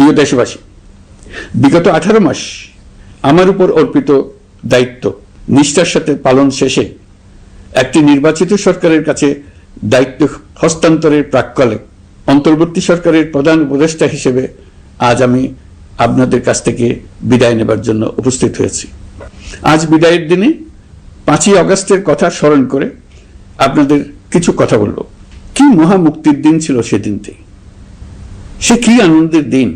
প্রিয় দেশবাসী, বিগত আঠারো মাস আমার উপর অর্পিত দায়িত্ব নিষ্ঠার সাথে পালন শেষে একটি নির্বাচিত সরকারের কাছে দায়িত্ব হস্তান্তরের প্রাক্কালে অন্তর্বর্তী সরকারের প্রধান উপদেষ্টা হিসেবে আজ আমি আপনাদের কাছ থেকে বিদায় নেবার জন্য উপস্থিত হয়েছি। আজ বিদায়ের দিনে পাঁচই আগস্টের কথা স্মরণ করে আপনাদের কিছু কথা বলব। কি মহামুক্তির দিন ছিল সেদিনটি? সে কি আনন্দের দিন?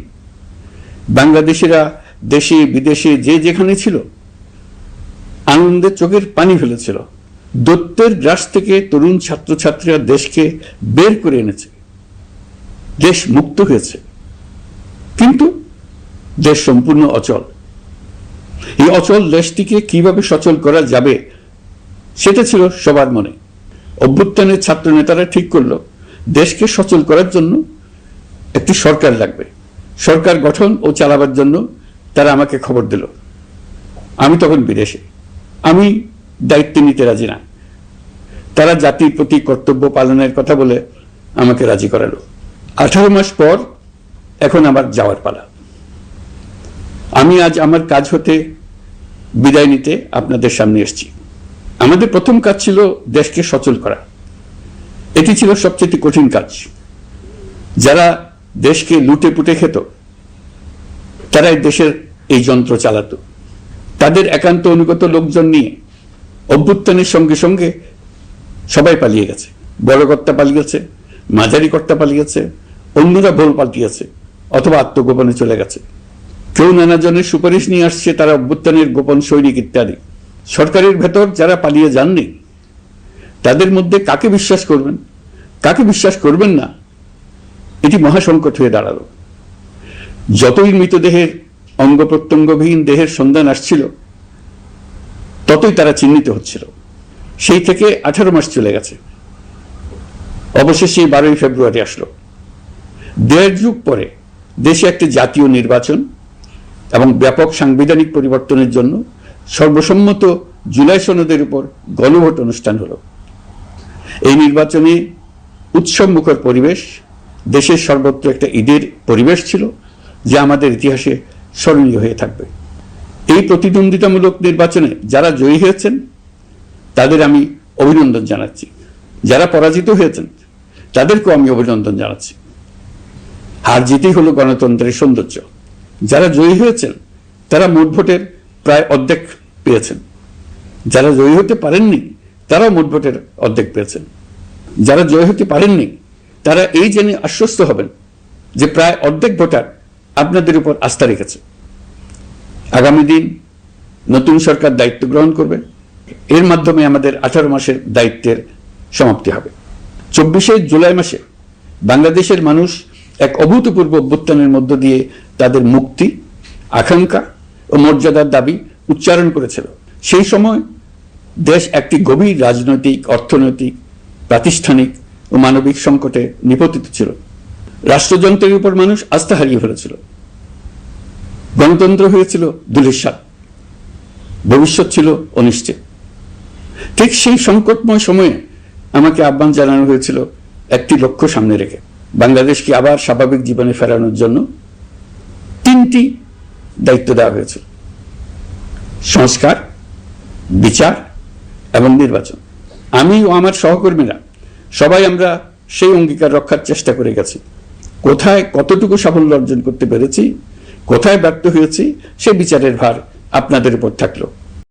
বাংলাদেশিরা দেশে, বিদেশে, যে যেখানে ছিল, আনন্দে চোখের পানি ফেলেছিল। দত্তের গ্রাস থেকে তরুণ ছাত্রছাত্রীরা দেশকে বের করে এনেছে। দেশ মুক্ত হয়েছে। কিন্তু দেশ সম্পূর্ণ অচল। এই অচল দেশটিকে কীভাবে সচল করা যাবে, সেটা ছিল সবার মনে। অভ্যুত্থানের ছাত্র নেতারা ঠিক করল, দেশকে সচল করার জন্য একটি সরকার লাগবে। সরকার গঠন ও চালাবার জন্য তারা আমাকে খবর দিল। আমি তখন বিদেশে। আমি দায়িত্ব নিতে রাজি না। তারা জাতির প্রতি কর্তব্য পালনের কথা বলে আমাকে রাজি করালো। আঠারো মাস পর এখন আমার যাওয়ার পালা। আমি আজ আমার কাজ হতে বিদায় নিতে আপনাদের সামনে এসেছি। আমাদের প্রথম কাজ ছিল দেশকে সচল করা। এটি ছিল সবচেয়ে কঠিন কাজ। যারা দেশকে লুটে পুটে খেত। তারাই দেশের এই যন্ত্র চালাতো। তাদের একান্ত অনুগত লোকজন নিয়ে অভ্যুত্থানের সঙ্গে সঙ্গে সবাই পালিয়ে গেছে। বড় কর্তা পালিয়েছে মাঝারি কর্তা পালিয়েছে, অন্যরা ভোল পাল্টিয়েছে অথবা আত্মগোপনে চলে গেছে। কেউ নানা জনের সুপারিশ নিয়ে আসছে তারা অভ্যুত্থানের গোপন সৈনিক ইত্যাদি। সরকারের ভেতর যারা পালিয়ে যাননি, তাদের মধ্যে কাকে বিশ্বাস করবেন? কাকে বিশ্বাস করবেন না? এটি মহাসংকট হয়ে দাঁড়াল। যতই মৃতদেহের অঙ্গ প্রত্যঙ্গবিহীন দেহের সন্ধান আসছিল, ততই তারা চিহ্নিত হচ্ছিল। সেই থেকে আঠারো মাস চলে গেছে। অবশেষে বারোই ফেব্রুয়ারি আসলো। দেড় যুগ পরে দেশে একটি জাতীয় নির্বাচন এবং ব্যাপক সাংবিধানিক পরিবর্তনের জন্য সর্বসম্মত জুলাই সনদের উপর গণভোট অনুষ্ঠান হলো। এই নির্বাচনে উৎসব মুখর পরিবেশ দেশের সর্বত্র একটা ঈদের পরিবেশ ছিল যা আমাদের ইতিহাসে স্মরণীয় হয়ে থাকবে। এই প্রতিদ্বন্দ্বিতামূলক নির্বাচনে যারা জয়ী হয়েছেন, তাদের আমি অভিনন্দন জানাচ্ছি। যারা পরাজিত হয়েছেন, তাদেরকেও আমি অভিনন্দন জানাচ্ছি। হার জিতেই হলো গণতন্ত্রের সৌন্দর্য। যারা জয়ী হয়েছেন, তারা মোট ভোটের প্রায় অর্ধেক পেয়েছেন। যারা জয়ী হতে পারেননি, তারাও মোট ভোটের অর্ধেক পেয়েছেন। যারা জয় হতে পারেননি তারা এই জেনে আশ্বস্ত হবেন যে প্রায় অর্ধেক ভোটার আপনাদের উপর আস্থা রেখেছে। আগামী দিন নতুন সরকার দায়িত্ব গ্রহণ করবে। এর মাধ্যমে আমাদের আঠারো মাসের দায়িত্বের সমাপ্তি হবে। চব্বিশে জুলাই মাসে বাংলাদেশের মানুষ এক অভূতপূর্ব অভ্যুত্থানের মধ্য দিয়ে তাদের মুক্তি, আকাঙ্ক্ষা ও মর্যাদার দাবি উচ্চারণ করেছিল। সেই সময় দেশ একটি গভীর রাজনৈতিক, অর্থনৈতিক, প্রাতিষ্ঠানিক ও মানবিক সংকটে নিপতিত ছিল। রাষ্ট্রযন্ত্রের উপর মানুষ আস্থা হারিয়ে ফেলেছিল। গণতন্ত্র হয়েছিল দুলিশ্বাদ ভবিষ্যৎ ছিল অনিশ্চিত। ঠিক সেই সংকটময় সময়ে আমাকে আহ্বান জানানো হয়েছিল একটি লক্ষ্য সামনে রেখে। বাংলাদেশকে আবার স্বাভাবিক জীবনে ফেরানোর জন্য তিনটি দায়িত্ব দেওয়া হয়েছিল। সংস্কার, বিচার এবং নির্বাচন। আমি ও আমার সহকর্মীরা সবাই আমরা সেই অঙ্গীকার রক্ষার চেষ্টা করে গেছি। কোথায় কতটুকু সাফল্য অর্জন করতে পেরেছি, কোথায় ব্যর্থ হয়েছি, সে বিচারের ভার আপনাদের উপর থাকল।